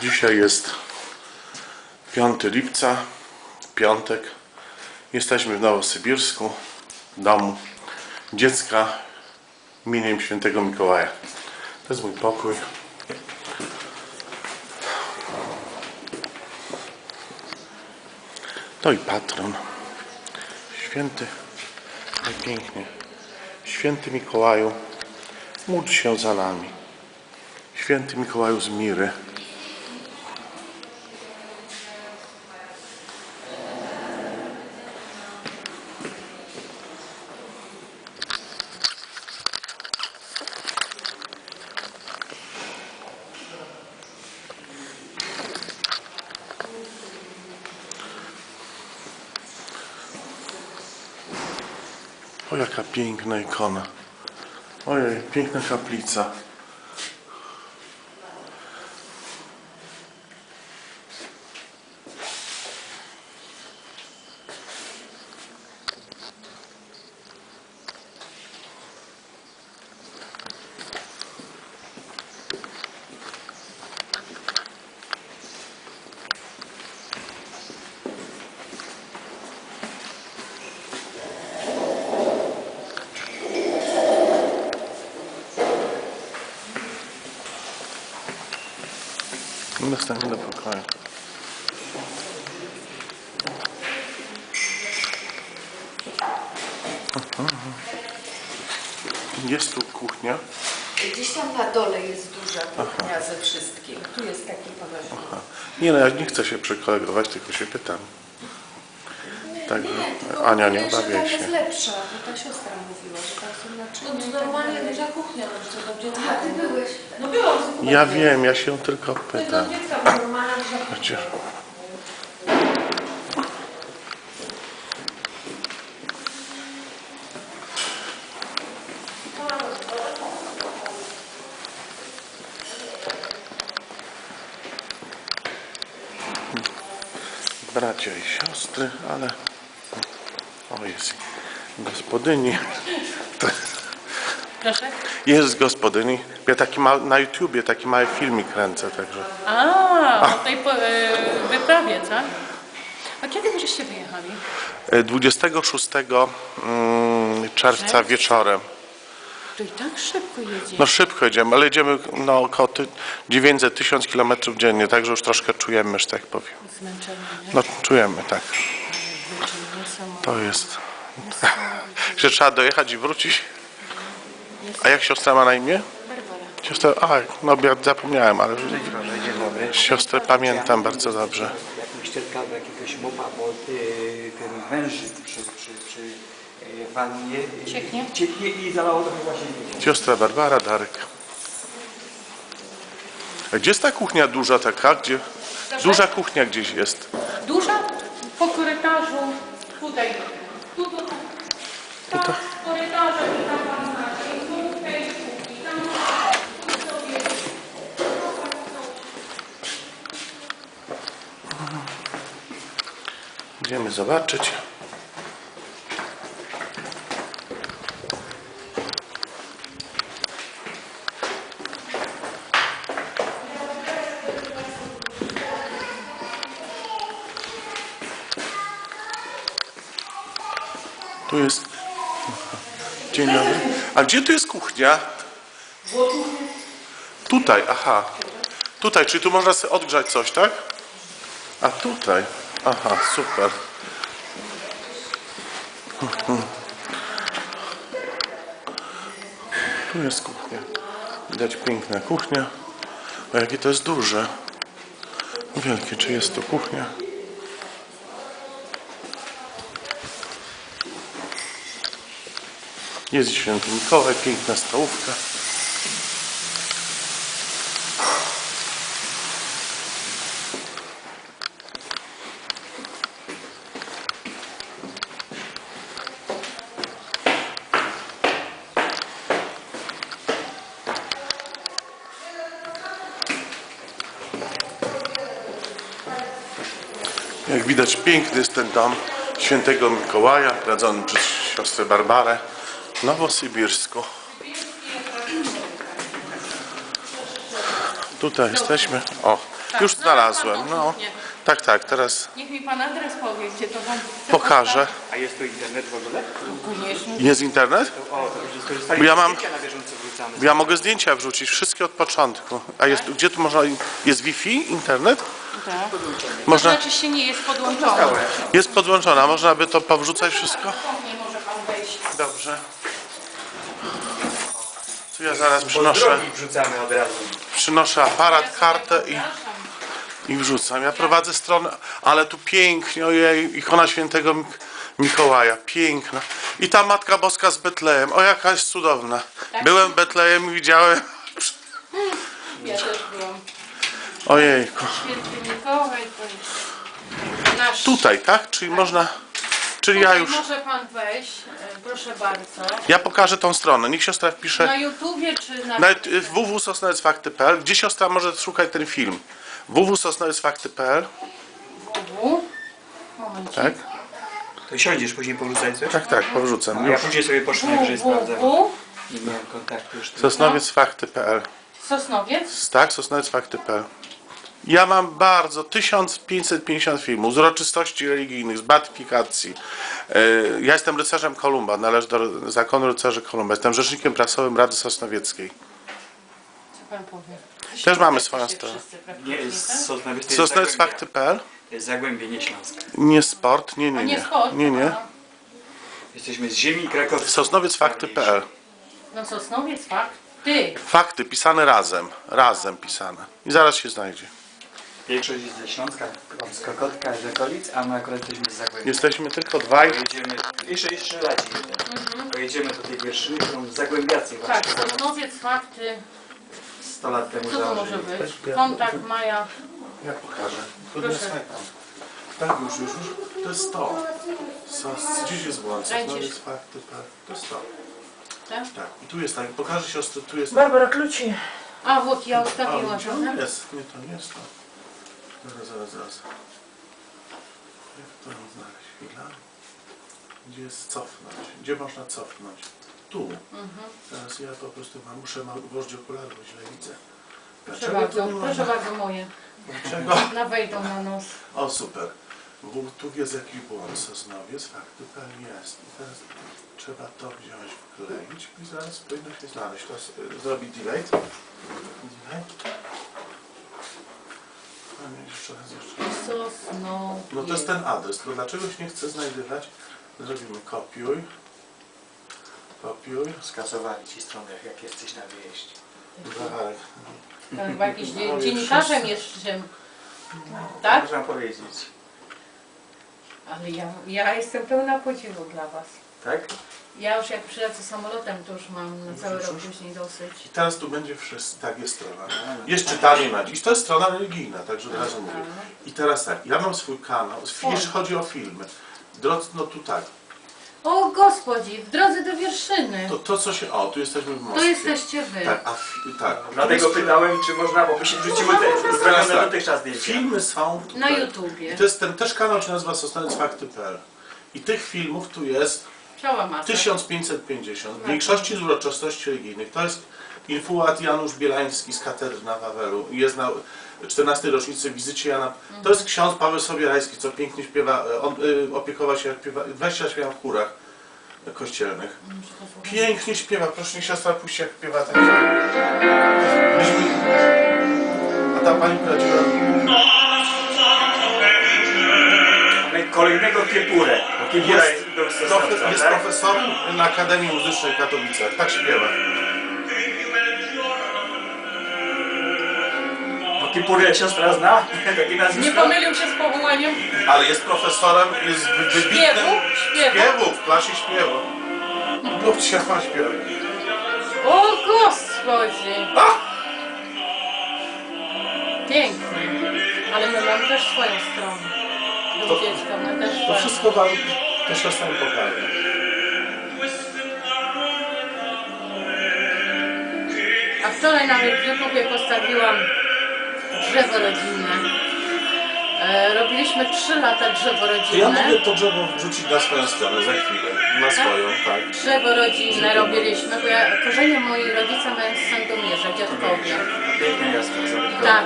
Dzisiaj jest 5 lipca, piątek. Jesteśmy w Nowosybirsku, w domu dziecka imieniem świętego Mikołaja. To jest mój pokój. To i patron. Święty, najpięknie. Święty Mikołaju, módl się za nami. Święty Mikołaju z Miry. O, jaka piękna ikona. Ojej, piękna kaplica. Następny do pokoju. Jest tu kuchnia. Gdzieś tam na dole jest duża kuchnia ze wszystkim. Tu jest taki poważny. Nie no, ja nie chcę się przekolegować, tylko się pytam. Także Ania nie Że ta się. jest lepsza, bo ta siostra mówiła, że tam są No naczynia. i to tak normalnie dalej. duża kuchnia, no co gdzie A ty byłeś? No byłam. Ja wiem, ja się tylko To pytam. normalna duża kuchnia. Chociaż... Bracia i siostry, ale... O, jest gospodyni. Proszę? Jest gospodyni. Ja taki ma, na YouTubie taki mały filmik kręcę, także... A, o tej po, e, wyprawie, tak? A kiedy żeście wyjechali? E, 26 mm, czerwca wieczorem. To i tak szybko jedzie. No szybko jedziemy, ale jedziemy no, około ty- 900-1000 km dziennie, także już troszkę czujemy, że tak powiem. Zmęczenie, nie? No czujemy, tak. To jest. Że trzeba dojechać i wrócić. A jak siostra ma na imię? Barbara. Siostra, a, no ja zapomniałem, ale siostrę pamiętam bardzo dobrze. Jakiegoś tylko jakiegoś mopa, bo y, ten wężyk przy, przy, przy y, wannie y, Cieknie? cieknie i zalało trochę właśnie Siostra Barbara, Darek. A gdzie jest ta kuchnia duża taka? Gdzie? Duża kuchnia gdzieś jest. Korytarzu. Tutaj. Tu, tu, tu. Tam, Tutaj. korytarze i tam pan znaczy. I tu, w tej kuchni. Tam, tu sobie. Idziemy zobaczyć. Tu jest. Dzień dobry. A gdzie tu jest kuchnia? Tutaj, aha. Tutaj, czyli tu można sobie odgrzać coś, tak? A tutaj. Aha, super. Tu jest kuchnia. Widać piękna kuchnia. O jakie to jest duże. Wielkie, czy jest tu kuchnia? Jest święty Mikołaj, piękna stołówka. Jak widać piękny jest ten dom świętego Mikołaja, prowadzony przez siostrę Barbarę Nowosybirsku. Tutaj jesteśmy. O, Tak, Już znalazłem, no. Tak, tak, teraz Niech mi pan adres powie, gdzie to wam... pokażę. A jest tu internet w ogóle? Jest internet? O, to już Bo ja z mam- zdjęcia na bieżąco wrzucamy. Ja mogę zdjęcia wrzucić, wszystkie od początku. A jest, gdzie tu można, jest Wi-Fi, internet? Tak. Można, Znaczy się nie jest podłączony. Jest podłączona, można by to powrzucać wszystko? Nie może pan wejść. Dobrze. Tu ja zaraz przynoszę, wrzucamy od razu. przynoszę aparat, kartę i, i wrzucam. Ja prowadzę stronę, ale tu pięknie, ojej, ikona świętego Mik- Mikołaja, piękna. I ta Matka Boska z Betlejem, o jakaś cudowna. Byłem w Betlejem i widziałem, Ja też byłam. ojejku. Święty Mikołaj to jest nasz... Tutaj, tak? Czyli można, czyli ja Tutaj już, może pan wejść, e, proszę bardzo. ja pokażę tą stronę. Niech siostra wpisze. Na YouTubie czy na... Nawet y, www.sosnowiecfakty.pl, gdzie siostra może szukać ten film? www.sosnowiecfakty.pl, www. Momencik. tak? To siądziesz później porzucać coś? Tak, tak, powrzucam. A ja Już. później sobie poszłem najwyżej sprawdzę. www. Nie miałem kontaktu już. Sosnowiecfakty.pl, Sosnowiec. tak? Sosnowiecfakty.pl. Ja mam bardzo 1550 filmów z uroczystości religijnych, z beatyfikacji. Y, Ja jestem rycerzem Kolumba, należę do zakonu rycerzy Kolumba. Jestem rzecznikiem prasowym Rady Sosnowieckiej. Co pan powie? Też mamy swoją stronę. Nie, tak? Sosnowiec to jest Sosnowiecfakty.pl, Zagłębie. To jest Zagłębie, nie sport, nie, nie, nie nie. sport? Nie. Jesteśmy z ziemi krakowskiej. Sosnowiecfakty.pl. No Sosnowiec, fakt. Ty. Fakty pisane razem, razem pisane. I zaraz się znajdzie. Większość jest ze Śląska, z Kokotka, z okolic, a my akurat jesteśmy z Zagłębia. Jesteśmy tylko dwaj. Pojedziemy, jeszcze, jeszcze leci jeden. Pojedziemy do tej wierszyny, którą Zagłębiacy Mhm. Tak, właśnie Sosnowiec, fakty. 100 lat temu Co to może założyli. być? Kontakt Maja. Ja pokażę. To Proszę. nie snajpam. Tak, już, już, już. To jest to. Sos, gdzieś jest błąd? Kręcisz. Sosnowiec, fakty, tak. To jest to. Tak? Tak. I tu jest tak. Pokażę siostry, tu jest... Barbara Kluci. A, вот ja A, ustawiłam, gdzie on prawda? jest? Nie, to nie jest to. Zaraz, zaraz, zaraz. Jak to znaleźć? Chwila. Gdzie jest cofnąć? Gdzie można cofnąć? Tu. Mhm. Teraz ja po prostu mam, muszę ma- włożyć okulary, bo źle widzę. Proszę Dlaczego bardzo, tu nie ma- proszę bardzo moje. Dlaczego? Na wejdą na nos. O, super. Bo tu jest jakiś błąd, sosnowiec, fakt, tutaj jest. I teraz trzeba to wziąć, wkleić i zaraz powinno się znaleźć. Teraz y, zrobić delete. Delete. Nie, jeszcze raz, jeszcze. Sosnowiec. No to jest ten adres, tylko dlaczego się nie chce znajdywać? Zrobimy kopiuj. Kopiuj. Skasowali ci stronę, jak jesteś na wyjeździe. Zawarek. To Chyba jakiś dzie- No, dziennikarzem jest czym. Tak? Można powiedzieć. Ale ja, ja jestem pełna podziwu dla was. Tak? Ja już jak przylecę samolotem, to już mam na cały rok już. później dosyć. I teraz tu będzie wszystko, tak jest strona. Jest czytanie na dziś. To jest strona religijna, także od razu mówię. I teraz tak, ja mam swój kanał, jeśli chodzi o filmy. Drodzy, no tu tak, O gospodzi, w drodze do Wierszyny. to, to co się, o, tu jesteśmy w To Moskwie. jesteście wy. Tak, a fi, tak. Dlatego pytałem, czy można, bo by się wrzuciły te zrobione tak, dotychczas zdjęcia. filmy są tutaj. Na YouTubie. I to jest ten też kanał, się nazywa sosnowiecfakty.pl. I tych filmów tu jest Cała masa. 1550. W większości z uroczystości religijnych. To jest infuat Janusz Bielański z katedry na Wawelu. Jest na 14. rocznicy wizycie Jana. To jest ksiądz Paweł Sobierajski, co pięknie śpiewa. On y, opiekował się, śpiewa, 20 lat śpiewał w chórach kościelnych. Pięknie śpiewa. Proszę, niech siostra puści, jak śpiewa ten. A ta pani prowadziła... kolejnego Kiepurę. Bo Kiepura Jest, jest, był profe, jest tak? profesorem na Akademii Muzycznej w Katowicach. Tak śpiewa. Bo Kiepurę siostra zna? Takie Nie pomylił się z powołaniem Ale jest profesorem, jest wy- wybitnym... śpiewu? Śpiewu? Śpiewu, w klasie śpiewu. Bóg cię ma śpiewu. O gospodzi! Pięknie. Ale my mamy też swoją stronę. Do To- też To swoją. wszystko wam, siostra mi pokaże. A wczoraj nawet w YouTubie postawiłam drzewo rodzinne. E, robiliśmy 3 lata drzewo To ja rodzinne. mogę to drzewo wrzucić na swoją stronę za chwilę. Na swoją, tak. Drzewo rodzinne robiliśmy, bo ja, korzenie moi rodzice mają z Sandomierza, dziadkowie. Pięknie jasno. Tak,